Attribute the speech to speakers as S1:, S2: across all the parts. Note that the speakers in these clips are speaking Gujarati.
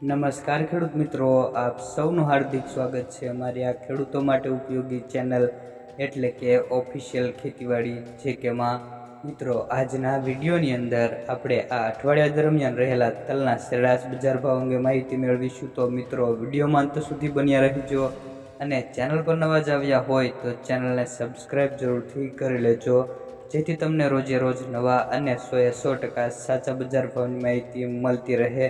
S1: નમસ્કાર ખેડૂત મિત્રો, આપ સૌનું હાર્દિક સ્વાગત છે અમારી આ ખેડૂતો માટે ઉપયોગી ચેનલ એટલે કે ઓફિશિયલ ખેતીવાડી જે કે માં. મિત્રો, આજના વિડીયોની અંદર આપણે આ અઠવાડિયા દરમિયાન રહેલા તલના સરેરાશ બજાર ભાવ અંગે માહિતી મેળવીશું. તો મિત્રો વિડીયોમાં અંત સુધી બન્યા રહેજો અને ચેનલ પર નવા જ આવ્યા હોય તો ચેનલને સબસ્ક્રાઈબ જરૂરથી કરી લેજો, જેથી તમને રોજે રોજ નવા અને સોએ સો ટકા સાચા બજાર ભાવની માહિતી મળતી રહે.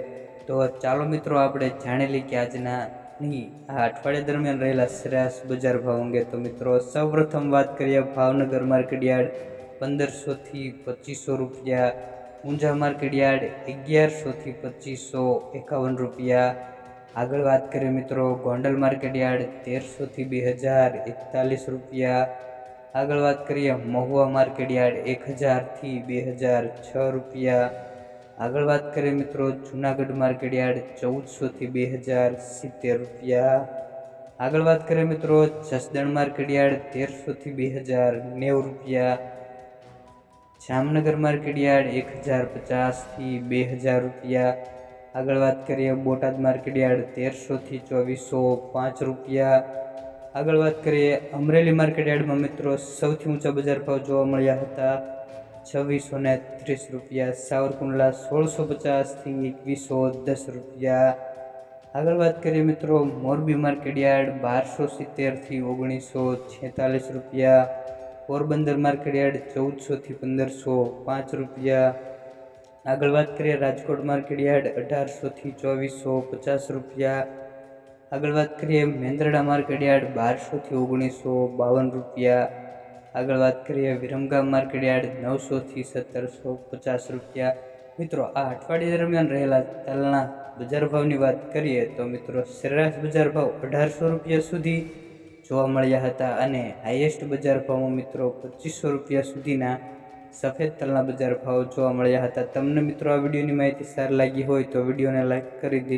S1: તો ચાલો મિત્રો, આપણે જાણેલી કે આજના નહીં આ અઠવાડિયા દરમિયાન રહેલા સરેરાશ બજાર ભાવ અંગે. તો મિત્રો, સૌપ્રથમ વાત કરીએ ભાવનગર માર્કેટયાર્ડ પંદરસોથી પચીસો રૂપિયા, ઊંઝા માર્કેટયાર્ડ અગિયારસોથી પચીસો એકાવન રૂપિયા. આગળ વાત કરીએ મિત્રો, ગોંડલ માર્કેટ યાર્ડ તેરસોથી બે હજાર એકતાલીસ રૂપિયા. આગળ વાત કરીએ મહુવા માર્કેટયાર્ડ એક હજારથી બે હજાર છ રૂપિયા. આગળ વાત કરીએ મિત્રો, જુનાગઢ માર્કેટ યાર્ડ ચૌદસોથી બે હજાર સિત્તેર રૂપિયા. આગળ વાત કરીએ મિત્રો, જસદણ માર્કેટ યાર્ડ તેરસોથી બે હજાર નેવું રૂપિયા. જામનગર માર્કેટ યાર્ડ એક હજાર પચાસથી બે હજાર રૂપિયા. આગળ વાત કરીએ બોટાદ માર્કેટ યાર્ડ તેરસોથી ચોવીસો પાંચ રૂપિયા. આગળ વાત કરીએ અમરેલી માર્કેટ યાર્ડમાં મિત્રો, સૌથી ઊંચા બજાર ભાવ જોવા મળ્યા હતા. છવ્વીસો ને ત્રીસ રૂપિયા, સાવરકુંડલા સોળસો પચાસથી એકવીસો દસ રૂપિયા. આગળ વાત કરીએ મિત્રો, મોરબી માર્કેટયાર્ડ બારસો સિત્તેરથી ઓગણીસો છેતાલીસ રૂપિયા. પોરબંદર માર્કેટયાર્ડ ચૌદસોથી પંદરસો પાંચ રૂપિયા. આગળ વાત કરીએ રાજકોટ માર્કેટયાર્ડ અઢારસોથી ચોવીસો પચાસ રૂપિયા. આગળ વાત કરીએ મેંદરડા માર્કેટયાર્ડ બારસોથી ઓગણીસો બાવન રૂપિયા. આગળ વાત કરીએ, વિરમગામ માર્કેટ યાર્ડ નવસોથી સત્તરસો પચાસ રૂપિયા. મિત્રો, આ અઠવાડિયા દરમિયાન રહેલા તલના બજાર ભાવની વાત કરીએ તો મિત્રો, સરેરાશ બજાર ભાવ અઢારસો રૂપિયા સુધી જોવા મળ્યા હતા અને હાઈએસ્ટ બજાર ભાવમાં મિત્રો પચીસો રૂપિયા સુધીના સફેદ તલના બજાર ભાવ જોવા મળ્યા હતા. તમને મિત્રો આ વિડીયોની માહિતી સારી લાગી હોય તો વિડીયોને લાઈક કરી દીધી